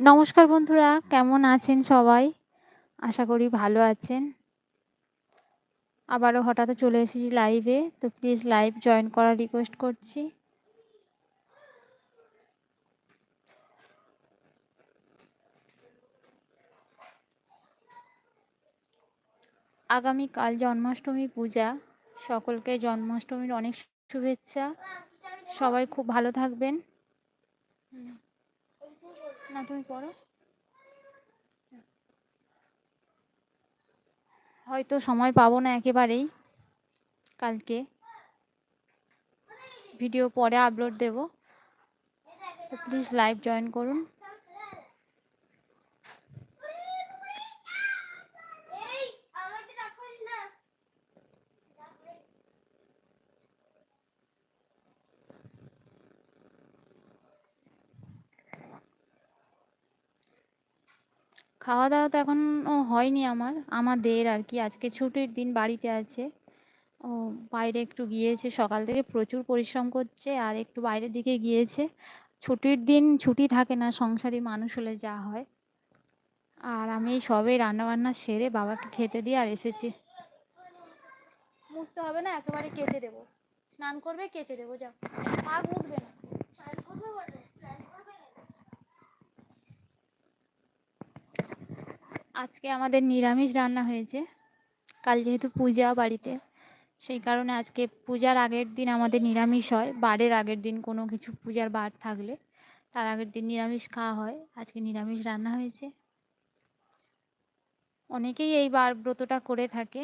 নমস্কার বন্ধুরা, কেমন আছেন সবাই? আশা করি ভালো আছেন। আবারও হঠাৎ চলে এসেছি লাইভে তো প্লিজ লাইভ জয়েন করার রিকোয়েস্ট করছি। আগামীকাল জন্মাষ্টমী পূজা, সকলকে জন্মাষ্টমীর অনেক শুভেচ্ছা। সবাই খুব ভালো থাকবেন। না, তুমি পড়ো। হয়তো সময় পাবো না একেবারেই, কালকে। ভিডিও পরে আপলোড দেব। প্লিজ লাইভ জয়েন করুন। খাওয়া দাওয়া তো এখনও হয়নি আমার, আমাদের আর কি। আজকে ছুটির দিন বাড়িতে আছে। ও, বাইরে একটু গিয়েছে, সকাল থেকে প্রচুর পরিশ্রম করছে আর একটু বাইরের দিকে গিয়েছে। ছুটির দিন ছুটি থাকে না, সংসারী মানুষ হলে যা হয়। আর আমি সবে রান্নাবান্না সেরে বাবাকে খেতে দিয়ে আর এসেছি। মুছতে হবে না, একেবারে কেচে দেবো। স্নান করবে, কেচে দেবো, যাও। পাক উঠবে না। আজকে আমাদের নিরামিষ রান্না হয়েছে। কাল যেহেতু পূজা বাড়িতে, সেই কারণে আজকে পূজার আগের দিন আমাদের নিরামিষ হয়। বারের আগের দিন কোনো কিছু পূজার বার থাকলে তার আগের দিন নিরামিষ খাওয়া হয়। আজকে নিরামিষ রান্না হয়েছে। অনেকেই এই বার ব্রতটা করে থাকে।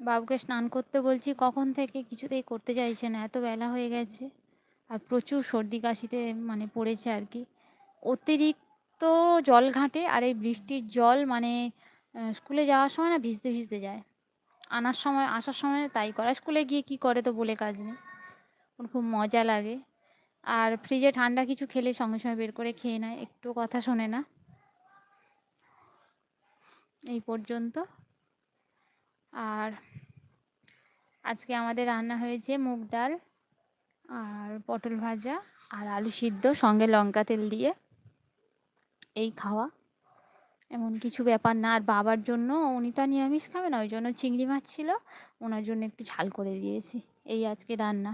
বাবুকে স্নান করতে বলছি, কখন থেকে কিছুতেই করতে চাইছে না, এত বেলা হয়ে গেছে। আর প্রচুর সর্দি কাশিতে মানে পড়েছে আর কি। অতিরিক্ত জল ঘাঁটে আর এই বৃষ্টির জল মানে স্কুলে যাওয়ার সময় না ভিজতে ভিজতে যায়। আনার সময়, আসার সময় তাই করে। স্কুলে গিয়ে কি করে তো বলে কাজ নেই। ওর খুব মজা লাগে। আর ফ্রিজে ঠান্ডা কিছু খেলে সঙ্গে সঙ্গে বের করে খেয়ে নেয়। একটু কথা শোনে না। এই পর্যন্ত। আর আজকে আমাদের রান্না হয়েছে মুগ ডাল আর পটল ভাজা আর আলু সিদ্ধ, সঙ্গে লঙ্কা তেল দিয়ে এই খাওয়া। এমন কিছু ব্যাপার না, আর বাবার জন্য উনি তো নিরামিষ খাবে না, ওই জন্য চিংড়ি মাছ ছিল, ওনার জন্য একটু ঝাল করে দিয়েছি। এই আজকে রান্না।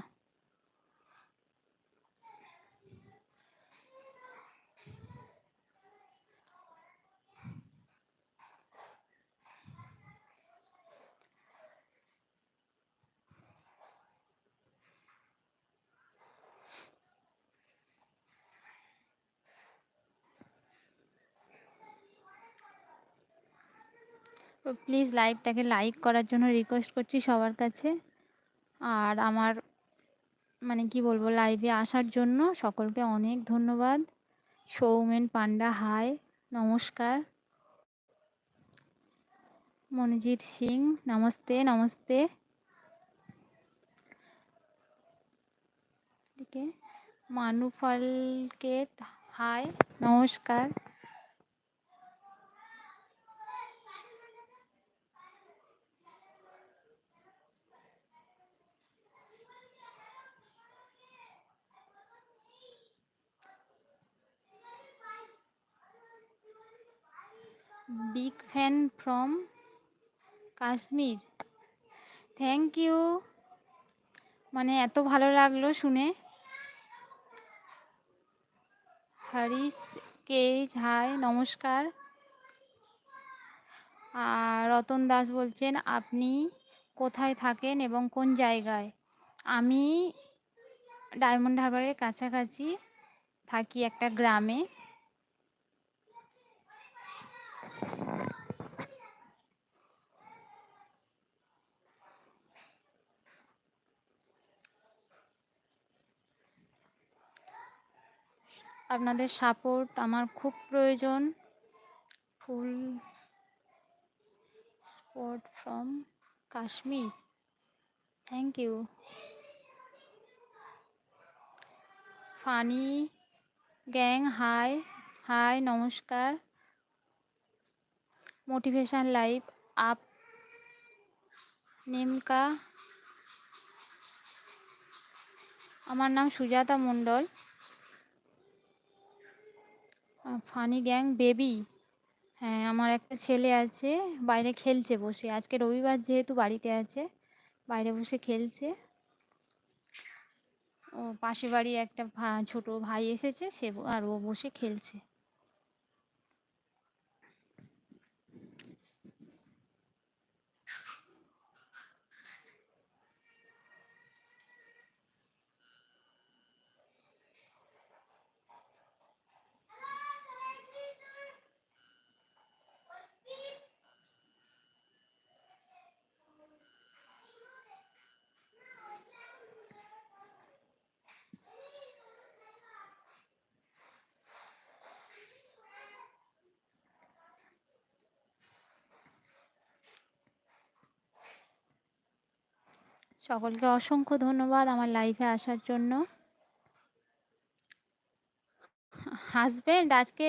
প্লিজ লাইভটাকে লাইক করার জন্য রিকোয়েস্ট করছি সবার কাছে। আর আমার মানে কি বলব লাইভে আসার জন্য সকলকে অনেক ধন্যবাদ। সৌমেন পান্ডা হাই নমস্কার। মনজিৎ সিং, নমস্তে নমস্তে। মানুফলকে হাই নমস্কার। ফ্রম কাশ্মীর থ্যাংক ইউ মানে এত ভালো লাগল শুনে। হরিশ কেজ, হাই, নমস্কার। আর রতন দাস বলছেন, আপনি কোথায় থাকেন এবং কোন জায়গায়? আমি ডায়মন্ড হারবারের কাছাকাছি থাকি একটা গ্রামে। আপনাদের সাপোর্ট আমার খুব প্রয়োজন। Full spot from Kashmir. Thank you funny gang, hi hi, নমস্কার। মোটিভেশান লাইভ আপ নিমকা। আমার নাম Sujata Mondal. Funny gang baby. হ্যাঁ আমার একটা ছেলে আছে, বাইরে খেলছে বসে। আজকে রবিবার যেহেতু বাড়িতে আছে, বাইরে বসে খেলছে। ও পাশে বাড়ি একটা ছোট ভাই এসেছে, সে আর ও বসে খেলছে। সকলকে অসংখ্য ধন্যবাদ আমার লাইভে আসার জন্য। হাজবেন্ড আজকে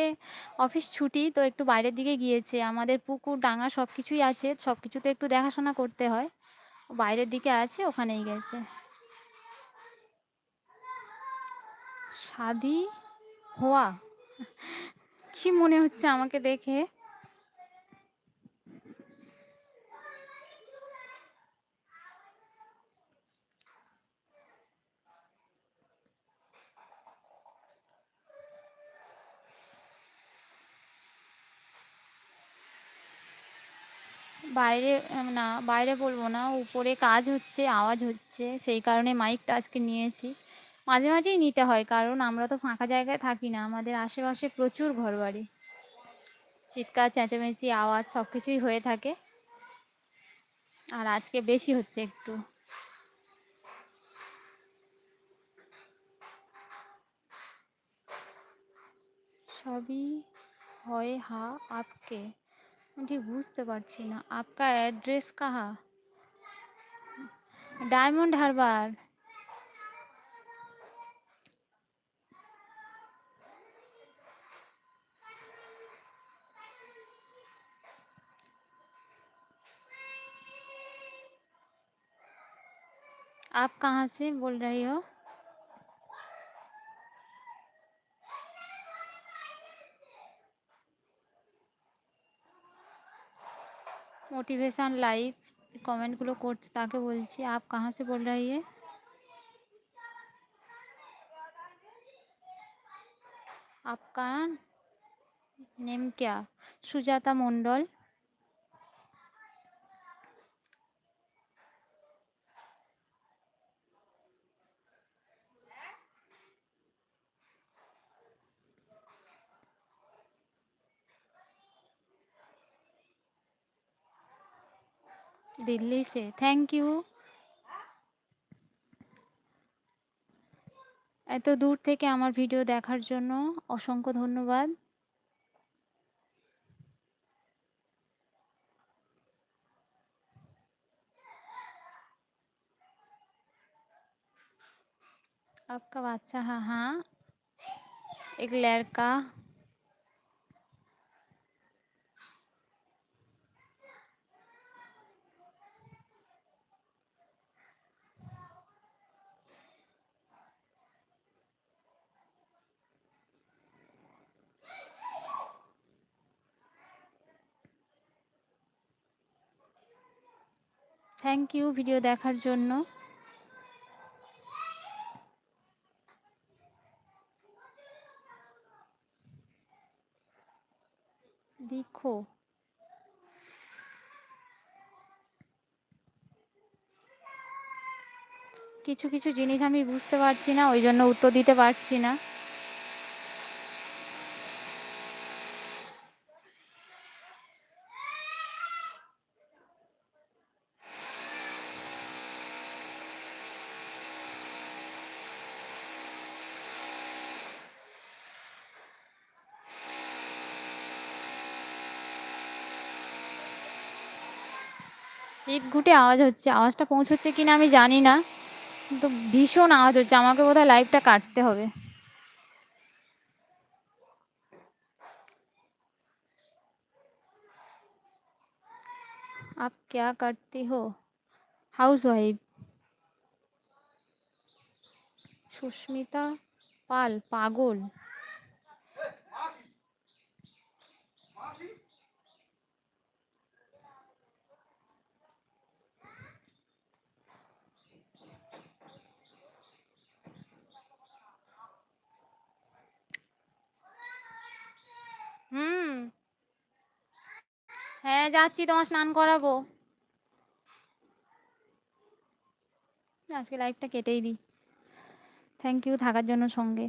অফিস ছুটি, তো একটু বাইরের দিকে গিয়েছে। আমাদের পুকুর, ডাঙা সব কিছুই আছে সব কিছুতে একটু দেখাশোনা করতে হয়। বাইরের দিকে আছে, ওখানেই গেছে। শাদি? হওয়া কি মনে হচ্ছে আমাকে দেখে? বাইরে না, বাইরে বলব না, উপরে কাজ হচ্ছে, আওয়াজ হচ্ছে, সেই কারণে মাইকটা আজকে নিয়েছি। মাঝে মাঝেই নিতে হয়, কারণ আমরা তো ফাঁকা জায়গায় থাকি না, আমাদের আশেপাশে প্রচুর ঘরবাড়ি। চিৎকার, চেঁচামেচি, আওয়াজ সব কিছুই হয়ে থাকে। আর আজকে বেশি হচ্ছে একটু। সবই হয় হা আপকে ঠিক বুঝতে পারছি না আপকা অ্যাড্রেস কাহা ডায়মন্ড হারবার आप कहाँ से बोल रही हो मोटिवेशन लाइफ कमेंटगुलो करके बोल आप कहाँ से बोल रही है आपका नेम क्या? सुजाता मंडल। দিল্লি সে থ্যাংক ইউ এত দূর থেকে আমার ভিডিও দেখার জন্য অসংখ্য ধন্যবাদ आपका बादशाह हाँ हाँ एक लड़का থ্যাংক ইউ ভিডিও দেখার জন্য। দেখো। কিছু কিছু জিনিস আমি বুঝতে পারছি না, ওই জন্য উত্তর দিতে পারছি না। ইট ঘুটে আওয়াজ হচ্ছে আওয়াজটা পৌঁছচ্ছে কিনা আমি জানি না কিন্তু ভীষণ আওয়াজ হচ্ছে আমাকে বোধহয় লাইভটা কাটতে হবে आप क्या करती हो হাউসওয়াইফ সুস্মিতা পাল পাগল হ্যাঁ যাচ্ছি তোমার স্নান করাবো। আজকে লাইফটা কেটেই দিই। থ্যাংক ইউ থাকার জন্য সঙ্গে।